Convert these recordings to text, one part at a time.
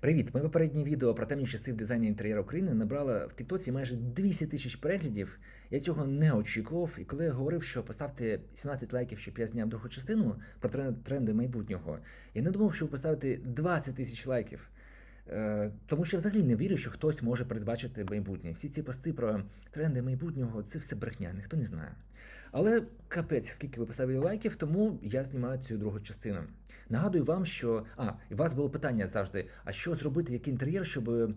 Привіт! Моє попереднє відео про темні часи в дизайні інтер'єру України набрало в Тіктоці майже 200 тисяч переглядів. Я цього не очікував. І коли я говорив, що поставте 17 лайків, щоб я зняв другу частину про тренди майбутнього, я не думав, що ви поставите 20 тисяч лайків. Е, Тому що я взагалі не вірю, що хтось може передбачити майбутнє. Всі ці пости про тренди майбутнього це все брехня, ніхто не знає. Але капець, скільки ви поставили лайків, тому я знімаю цю другу частину. Нагадую вам, що а, і у вас було питання завжди: а що зробити, який інтер'єр, щоб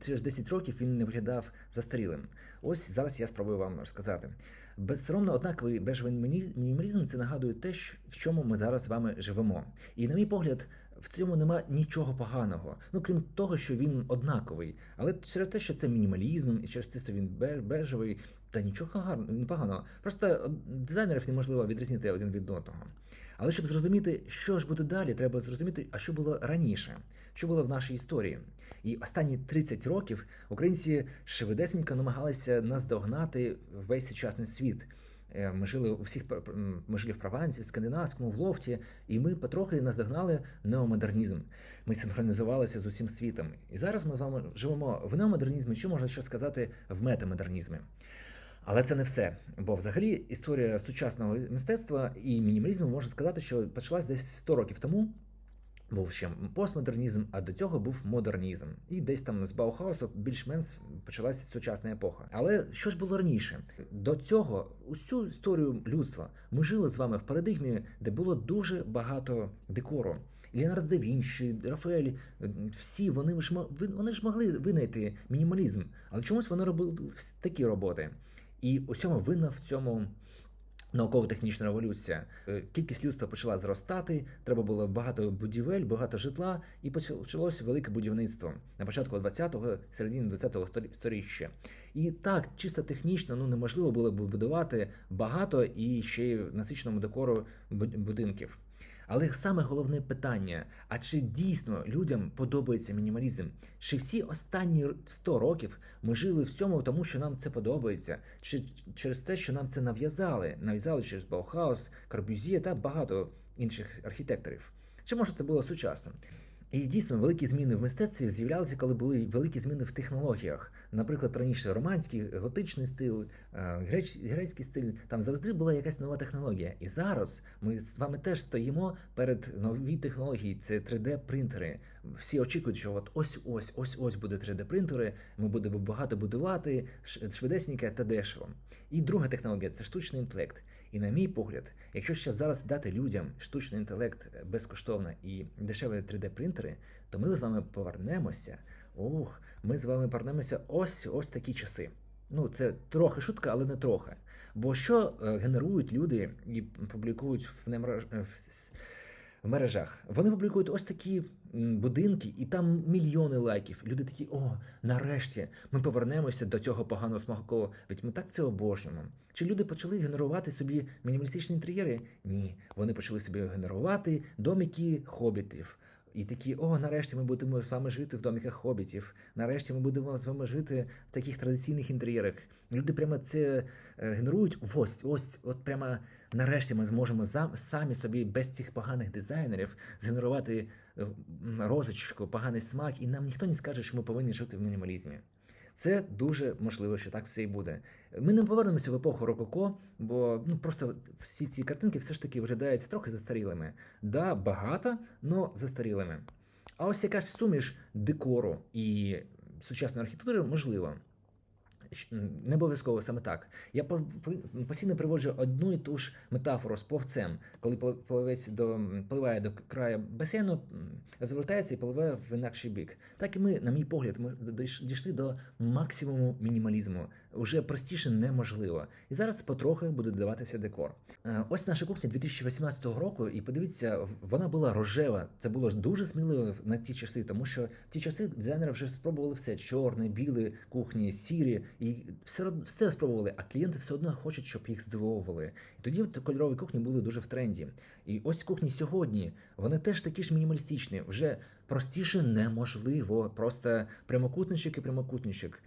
через 10 років він не виглядав застарілим? Ось зараз я спробую вам розказати. Безсоромно, однаковий бежевий мінімалізм це нагадує те, в чому ми зараз з вами живемо. І на мій погляд, в цьому нема нічого поганого. Ну крім того, що він однаковий. Але через те, що це мінімалізм, і через те, що він бежевий, та нічого гарного, непоганого. Просто е, дизайнерів неможливо відрізнити один від одного. Але щоб зрозуміти, що ж буде далі, треба зрозуміти, а що було раніше, що було в нашій історії. І останні 30 років українці швидесенько намагалися наздогнати весь сучасний світ. Е, Ми жили у всіх ми жили в Прованці, в Скандинавському, в Лофті, і ми потрохи наздогнали неомодернізм. Ми синхронізувалися з усім світом. І зараз ми з вами живемо в неомодернізмі, що можна ще сказати в метамодернізмі. Але це не все. Бо взагалі історія сучасного мистецтва і мінімалізму можна сказати, що почалась десь 100 років тому. Був ще постмодернізм, а до цього був модернізм. І десь там з Баухаусу більш-менш почалася сучасна епоха. Але що ж було раніше? До цього, усю історію людства, ми жили з вами в парадигмі, де було дуже багато декору. Леонардо да Вінчі, Рафаель, всі вони ж вони ж могли винайти мінімалізм, але чомусь вони робили такі роботи. І усьому винна в цьому науково-технічна революція. Е, Кількість людства почала зростати, треба було багато будівель, багато житла, і почалось велике будівництво на початку 20-го, середині 20-го сторіччя. І так, чисто технічно, ну неможливо було б будувати багато і ще й насиченому декору бу- будинків. Але саме головне питання: а чи дійсно людям подобається мінімалізм? Чи всі останні 100 років ми жили в цьому, тому що нам це подобається, чи через те, що нам це нав'язали, нав'язали через Баухаус, Корбюзє та багато інших архітекторів? Чи може це було сучасно? І дійсно великі зміни в мистецтві з'являлися, коли були великі зміни в технологіях. Наприклад, раніше романський, готичний стиль, е, греч- грецький стиль, там завжди була якась нова технологія. І зараз ми з вами теж стоїмо перед нові технології. Це 3D-принтери. Всі очікують, що от ось ось ось ось буде 3D-принтери. Ми будемо багато будувати ш- швидесенько та дешево. І друга технологія це штучний інтелект. І на мій погляд, якщо ще зараз дати людям штучний інтелект безкоштовно і дешеві 3D-принтери, то ми з вами повернемося. Ух, ми з вами повернемося ось ось такі часи. Ну, це трохи шутка, але не трохи. Бо що е, генерують люди і публікують в, мережах? Вони публікують ось такі будинки, і там мільйони лайків. Люди такі, о, нарешті ми повернемося до цього поганого смакового, ведь ми так це обожнюємо. Чи люди почали генерувати собі мінімалістичні інтер'єри? Ні, вони почали собі генерувати домики хобітів. І такі, о, нарешті ми будемо з вами жити в доміках хобітів. Нарешті ми будемо з вами жити в таких традиційних інтер'єрах. Люди прямо це е, генерують. Ось, ось, от прямо нарешті ми зможемо самі собі без цих поганих дизайнерів згенерувати е, розочку, поганий смак, і нам ніхто не скаже, що ми повинні жити в мінімалізмі. Це дуже можливо, що так все і буде. Ми не повернемося в епоху Рококо, бо ну просто всі ці картинки все ж таки виглядають трохи застарілими. Да, багато, але застарілими. А ось якась суміш декору і сучасної архітектури можливо. Не обов'язково саме так. Я по- по- постійно приводжу одну і ту ж метафору з пловцем, коли плав- плавець до, пливає до краю басейну, м, розвертається і пливе в інакший бік. Так і ми, на мій погляд, ми дійш- дійшли до максимуму мінімалізму. Уже простіше неможливо. І зараз потрохи буде додаватися декор. Е, Ось наша кухня 2018 року, і подивіться, вона була рожева. Це було дуже сміливо на ті часи, тому що в ті часи дизайнери вже спробували все: чорне, біле, кухні, сірі, і все все спробували. А клієнти все одно хочуть, щоб їх здивовували. І тоді кольорові кухні були дуже в тренді. І ось кухні сьогодні вони теж такі ж мінімалістичні. Вже простіше неможливо. Просто прямокутничок і прямокутничок.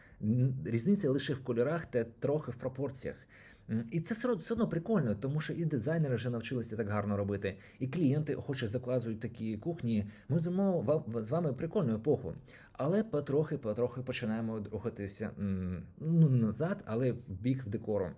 Різниця лише в кольорах та трохи в пропорціях. І це все одно, все одно прикольно, тому що і дизайнери вже навчилися так гарно робити, і клієнти охоче заказують такі кухні. Ми ва- з вами прикольну епоху. Але потрохи, потрохи починаємо рухатися ну, назад, але в бік в декору.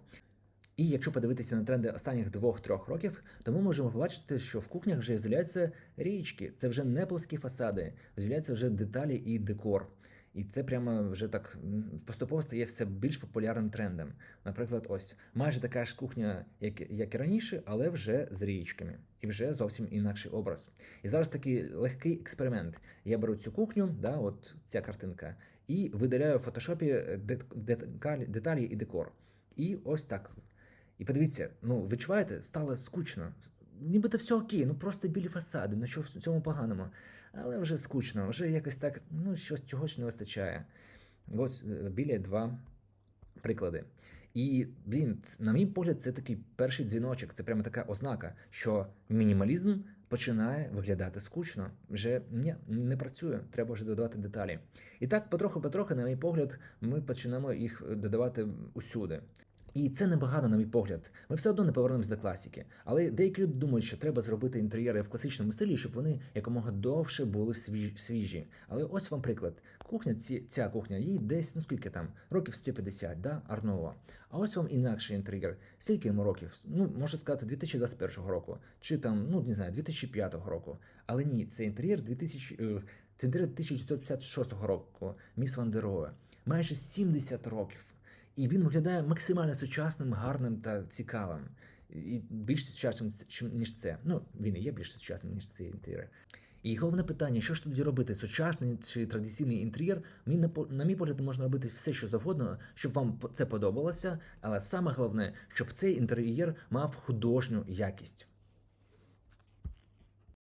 І якщо подивитися на тренди останніх двох-трьох років, то ми можемо побачити, що в кухнях вже з'являються річки. Це вже не плоскі фасади, з'являються вже деталі і декор. І це прямо вже так поступово стає все більш популярним трендом. Наприклад, ось майже така ж кухня, як, як і раніше, але вже з річками, і вже зовсім інакший образ. І зараз такий легкий експеримент. Я беру цю кухню, да, от ця картинка, і видаляю в фотошопі е, деталі, і декор. І ось так. І подивіться, ну відчуваєте, стало скучно. Нібито все окей, ну просто білі фасади, ну що в цьому поганому. Але вже скучно, вже якось так, ну щось чогось не вистачає. Ось е, біля два приклади. І, блін, на мій погляд, це такий перший дзвіночок, це прямо така ознака, що мінімалізм починає виглядати скучно. Вже ні, не працює, треба вже додавати деталі. І так, потроху-потроху, на мій погляд, ми починаємо їх е, додавати усюди. І це небагато, на мій погляд. Ми все одно не повернемось до класики. Але деякі люди думають, що треба зробити інтер'єри в класичному стилі, щоб вони якомога довше були свіжі. Але ось вам приклад. Кухня, ця кухня, їй десь, ну скільки там, років 150, да, Арнова. А ось вам інакший інтер'єр. Скільки йому років? Ну, можна сказати, 2021 року, чи там, ну не знаю, 2005 року. Але ні, це інтер'єр 2000, е, це інтер'єр 1956 року, Міс Ван. Майже 70 років. І він виглядає максимально сучасним, гарним та цікавим. І більш сучасним, ніж це. Ну, він і є більш сучасним, ніж цей інтер'єр. І головне питання, що ж тоді робити, сучасний чи традиційний інтер'єр? На мій погляд можна робити все, що завгодно, щоб вам це подобалося. Але саме головне, щоб цей інтер'єр мав художню якість.